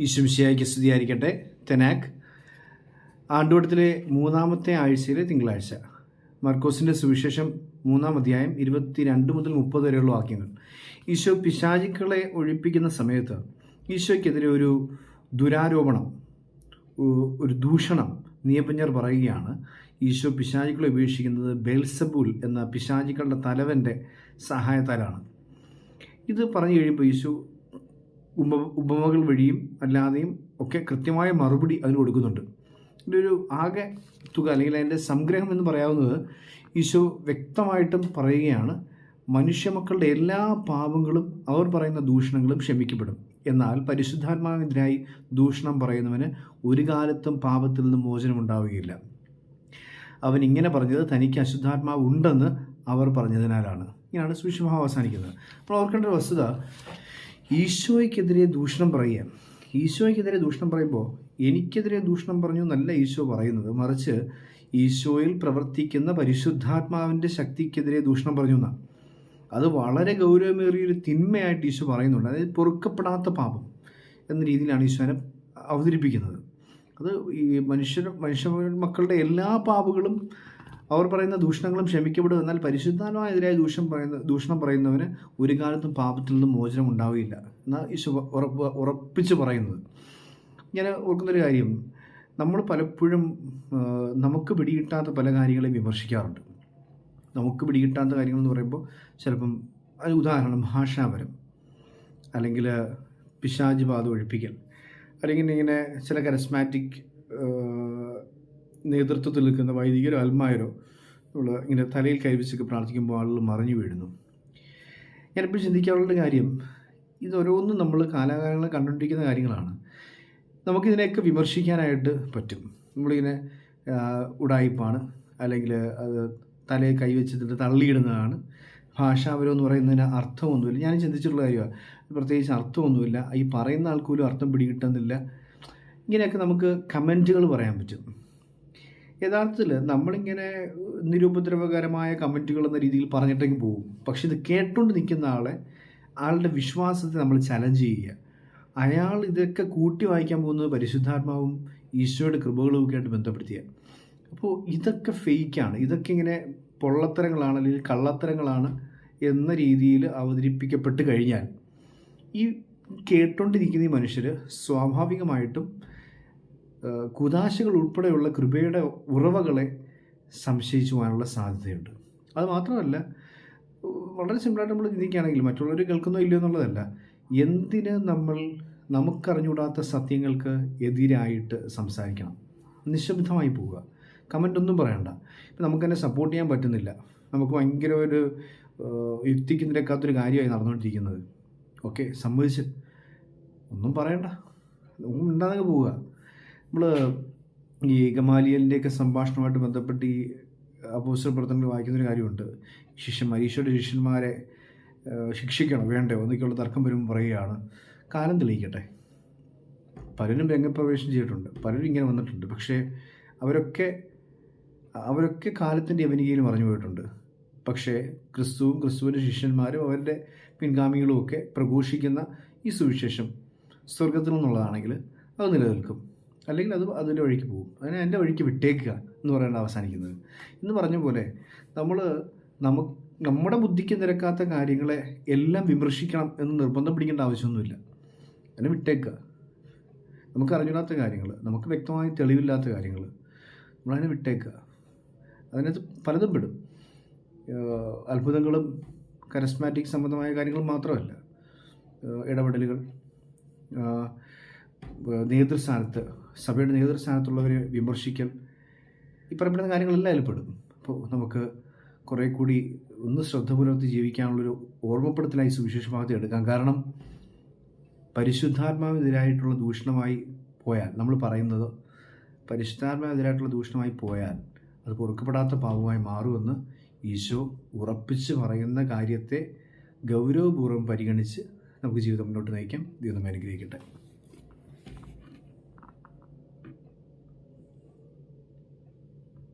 ഈശ്വംശിയായിക്ക് സ്തുതിയായിരിക്കട്ടെ. തെനാക്ക് ആണ്ടുവട്ടത്തിലെ മൂന്നാമത്തെ ആഴ്ചയിലെ തിങ്കളാഴ്ച. മർക്കോസിന്റെ സുവിശേഷം മൂന്നാം അധ്യായം ഇരുപത്തിരണ്ട് മുതൽ മുപ്പത് വരെയുള്ള വാക്യങ്ങൾ. ഈശോ പിശാചിക്കളെ ഒഴിപ്പിക്കുന്ന സമയത്ത് ഈശോയ്ക്കെതിരെ ഒരു ദുരാരോപണം ഒരു ദൂഷണം നിയപഞ്ഞർ പറയുകയാണ് ഈശോ പിശാചിക്കളെ ഉപേക്ഷിക്കുന്നത് ബെൽസബുൽ എന്ന പിശാചിക്കളുടെ തലവന്റെ സഹായത്താലാണ്. ഇത് പറഞ്ഞു കഴിയുമ്പോൾ ഈശോ ഉപ ഉപമകൾ വഴിയും അല്ലാതെയും ഒക്കെ കൃത്യമായ മറുപടി അതിന് കൊടുക്കുന്നുണ്ട്. ഇതിന്റെ ഒരു ആകെ തുക അല്ലെങ്കിൽ അതിന്റെ സംഗ്രഹം എന്ന് പറയാവുന്നത് ഈശോ വ്യക്തമായിട്ടും പറയുകയാണ് മനുഷ്യമക്കളുടെ എല്ലാ പാപങ്ങളും അവർ പറയുന്ന ദൂഷണങ്ങളും ക്ഷമിക്കപ്പെടും. എന്നാൽ പരിശുദ്ധാത്മാവിനെതിരായി ദൂഷണം പറയുന്നവന് ഒരു കാലത്തും പാപത്തിൽ നിന്ന് മോചനം ഉണ്ടാവുകയില്ല. അവൻ ഇങ്ങനെ പറഞ്ഞത് തനിക്ക് അശുദ്ധാത്മാവ് ഉണ്ടെന്ന് അവർ പറഞ്ഞതിനാലാണ്. ഇങ്ങനെയാണ് സുവിശേഷം അവസാനിക്കുന്നത്. അപ്പോൾ ഓർക്കേണ്ട ഒരു വസ്തുത ഈശോയ്ക്കെതിരെ ദൂഷണം പറയുക. ഈശോയ്ക്കെതിരെ ദൂഷണം പറയുമ്പോൾ എനിക്കെതിരെ ദൂഷണം പറഞ്ഞു എന്നല്ല ഈശോ പറയുന്നത്. മറിച്ച് ഈശോയിൽ പ്രവർത്തിക്കുന്ന പരിശുദ്ധാത്മാവിന്റെ ശക്തിക്കെതിരെ ദൂഷണം പറഞ്ഞു എന്നാണ്. അത് വളരെ ഗൗരവമേറിയൊരു തിന്മയായിട്ട് ഈശോ പറയുന്നുണ്ട്. അതായത് പൊറുക്കപ്പെടാത്ത പാപം എന്ന രീതിയിലാണ് ഈശോനെ അവതരിപ്പിക്കുന്നത്. അത് ഈ മനുഷ്യർ മനുഷ്യ മക്കളുടെ എല്ലാ പാപങ്ങളും അവർ പറയുന്ന ദൂഷണങ്ങളും ക്ഷമിക്കപ്പെടും എന്നാൽ പരിശുദ്ധാത്മാവിനെതിരായ ദൂഷണം പറയുന്ന ദൂഷണം പറയുന്നവന് ഒരു കാലത്തും പാപത്തിൽ നിന്നും മോചനം ഉണ്ടാവുകയില്ല എന്നാൽ ഈശോ ഉറപ്പ് ഉറപ്പിച്ച് പറയുന്നത്. ഞാൻ ഓർക്കുന്നൊരു കാര്യം നമ്മൾ പലപ്പോഴും നമുക്ക് പിടികിട്ടാത്ത പല കാര്യങ്ങളെയും വിമർശിക്കാറുണ്ട്. നമുക്ക് പിടികിട്ടാത്ത കാര്യങ്ങൾ എന്ന് പറയുമ്പോൾ ചിലപ്പം അതിന് ഉദാഹരണം ഭാഷാപരം. അല്ലെങ്കിൽ പിശാജ് ബാധ ഒഴിപ്പിക്കൽ. അല്ലെങ്കിൽ ഇങ്ങനെ ചില കരസ്മാറ്റിക് നേതൃത്വത്തിൽ നിൽക്കുന്ന വൈദികരോ അൽമായരോ ഉള്ള ഇങ്ങനെ തലയിൽ കൈവച്ചൊക്കെ പ്രാർത്ഥിക്കുമ്പോൾ ആളുകൾ മറിഞ്ഞു വീഴുന്നു. ഞാനിപ്പോൾ ചിന്തിക്കാനുള്ള കാര്യം ഇതൊരോന്നും നമ്മൾ കാലാകാലങ്ങളിൽ കണ്ടുകൊണ്ടിരിക്കുന്ന കാര്യങ്ങളാണ്. നമുക്കിതിനെയൊക്കെ വിമർശിക്കാനായിട്ട് പറ്റും. നമ്മളിങ്ങനെ ഉടായിപ്പാണ് അല്ലെങ്കിൽ അത് തലയിൽ കൈവച്ചിട്ട് തള്ളിയിടുന്നതാണ്. ഭാഷാപരം എന്ന് പറയുന്നതിന് അർത്ഥമൊന്നുമില്ല. ഞാൻ ചിന്തിച്ചിട്ടുള്ള കാര്യമാണ്. പ്രത്യേകിച്ച് അർത്ഥമൊന്നുമില്ല. ഈ പറയുന്ന ആൾക്കൊരു അർത്ഥം പിടികിട്ടുന്നില്ല. ഇങ്ങനെയൊക്കെ നമുക്ക് കമന്റുകൾ പറയാൻ പറ്റും. യഥാർത്ഥത്തിൽ നമ്മളിങ്ങനെ നിരുപദ്രവകരമായ കമന്റുകൾ എന്ന രീതിയിൽ പറഞ്ഞിട്ടെങ്കിൽ പോകും. പക്ഷെ ഇത് കേട്ടുകൊണ്ട് നിൽക്കുന്ന ആളെ ആളുടെ വിശ്വാസത്തെ നമ്മൾ ചലഞ്ച് ചെയ്യുക. അയാൾ ഇതൊക്കെ കൂട്ടി വായിക്കാൻ പോകുന്നത് പരിശുദ്ധാത്മാവും ഈശോയുടെ കൃപകളും ഒക്കെ ആയിട്ട് ബന്ധപ്പെടുത്തിയ. അപ്പോൾ ഇതൊക്കെ ഫേക്കാണ് ഇതൊക്കെ ഇങ്ങനെ പൊള്ളത്തരങ്ങളാണ് അല്ലെങ്കിൽ കള്ളത്തരങ്ങളാണ് എന്ന രീതിയിൽ അവതരിപ്പിക്കപ്പെട്ട് കഴിഞ്ഞാൽ ഈ കേട്ടുകൊണ്ടിരിക്കുന്ന ഈ മനുഷ്യർ സ്വാഭാവികമായിട്ടും കുദാശകൾ ഉൾപ്പെടെയുള്ള കൃപയുടെ ഉറവകളെ സംശയിച്ചു പോകാനുള്ള സാധ്യതയുണ്ട്. അത് മാത്രമല്ല വളരെ സിമ്പിളായിട്ട് നമ്മൾ ചിന്തിക്കുകയാണെങ്കിൽ മറ്റുള്ളവർ കേൾക്കുന്നോ ഇല്ലയോ എന്നുള്ളതല്ല എന്തിന് നമ്മൾ നമുക്കറിഞ്ഞുകൂടാത്ത സത്യങ്ങൾക്ക് എതിരായിട്ട് സംസാരിക്കണം? നിശബ്ദമായി പോവുക. കമന്റ് ഒന്നും പറയണ്ട. ഇപ്പം നമുക്ക് തന്നെ സപ്പോർട്ട് ചെയ്യാൻ പറ്റുന്നില്ല. നമുക്ക് ഭയങ്കര ഒരു യുക്തിക്ക് നിരക്കാത്തൊരു കാര്യമായി നടന്നുകൊണ്ടിരിക്കുന്നത്. ഓക്കെ സമ്മതിച്ച്. ഒന്നും പറയണ്ട. ഒന്നും ഉണ്ടാകെ പോവുക. നമ്മൾ ഈ ഗമാലിയലിന്റെയൊക്കെ സംഭാഷണവുമായിട്ട് ബന്ധപ്പെട്ട് ഈ അപ്പോസ്റ്റൽ പ്രവർത്തനങ്ങൾ വായിക്കുന്നൊരു കാര്യമുണ്ട്. ശിഷ്യന്മാർ ഈശോയുടെ ശിഷ്യന്മാരെ ശിക്ഷിക്കണം വേണ്ടേ? ഒന്നിക്കുള്ള തർക്കം വരുമ്പോൾ പറയുകയാണ്. കാലം തെളിയിക്കട്ടെ. പലരും രംഗപ്രവേശം ചെയ്തിട്ടുണ്ട്. പലരും ഇങ്ങനെ വന്നിട്ടുണ്ട്. പക്ഷേ അവരൊക്കെ അവരൊക്കെ കാലത്തിന്റെ അവനികയിൽ പറഞ്ഞു പോയിട്ടുണ്ട്. പക്ഷേ ക്രിസ്തുവും ക്രിസ്തുവിന്റെ ശിഷ്യന്മാരും അവരുടെ പിൻഗാമികളും ഒക്കെ പ്രഘോഷിക്കുന്ന ഈ സുവിശേഷം സ്വർഗത്തിൽ നിന്നുള്ളതാണെങ്കിൽ അത് നിലനിൽക്കും. അല്ലെങ്കിൽ അത് അതിന്റെ വഴിക്ക് പോകും. അതിനെ എന്റെ വഴിക്ക് വിട്ടേക്കുക എന്ന് പറയുന്നത് അവസാനിക്കുന്നത്. എന്ന് പറഞ്ഞ പോലെ നമ്മൾ നമു നമ്മുടെ ബുദ്ധിക്ക് നിരക്കാത്ത കാര്യങ്ങളെ എല്ലാം വിമർശിക്കണം എന്ന് നിർബന്ധം പിടിക്കേണ്ട ആവശ്യമൊന്നുമില്ല. അതിനെ വിട്ടേക്കുക. നമുക്ക് അറിഞ്ഞിടാത്ത കാര്യങ്ങൾ നമുക്ക് വ്യക്തമായി തെളിവില്ലാത്ത കാര്യങ്ങൾ നമ്മളതിനെ വിട്ടേക്കുക. അതിനകത്ത് പലതും പെടും. അത്ഭുതങ്ങളും കരസ്മാറ്റിക് സംബന്ധമായ കാര്യങ്ങളും മാത്രമല്ല. ഇടപെടലുകൾ നേതൃസ്ഥാനത്ത് സഭയുടെ നേതൃസ്ഥാനത്തുള്ളവരെ വിമർശിക്കൽ ഈ പറയപ്പെടുന്ന കാര്യങ്ങളെല്ലാം അതിൽ അപ്പോൾ നമുക്ക് കുറേ കൂടി ഒന്ന് ശ്രദ്ധ പുലർത്തി ജീവിക്കാനുള്ളൊരു ഓർമ്മപ്പെടുത്തലായി സുവിശേഷ ഭാഗത്ത് എടുക്കാം. കാരണം പരിശുദ്ധാത്മാവിനെതിരായിട്ടുള്ള ദൂഷണമായി പോയാൽ നമ്മൾ പറയുന്നത് പരിശുദ്ധാത്മാവിനെതിരായിട്ടുള്ള ദൂഷണമായി പോയാൽ അത് പൊറുക്കപ്പെടാത്ത പാപമായി മാറുമെന്ന് ഈശോ ഉറപ്പിച്ച് പറയുന്ന കാര്യത്തെ ഗൗരവപൂർവം പരിഗണിച്ച് നമുക്ക് ജീവിതം മുന്നോട്ട് നയിക്കാം. ദൈവം അനുഗ്രഹിക്കട്ടെ.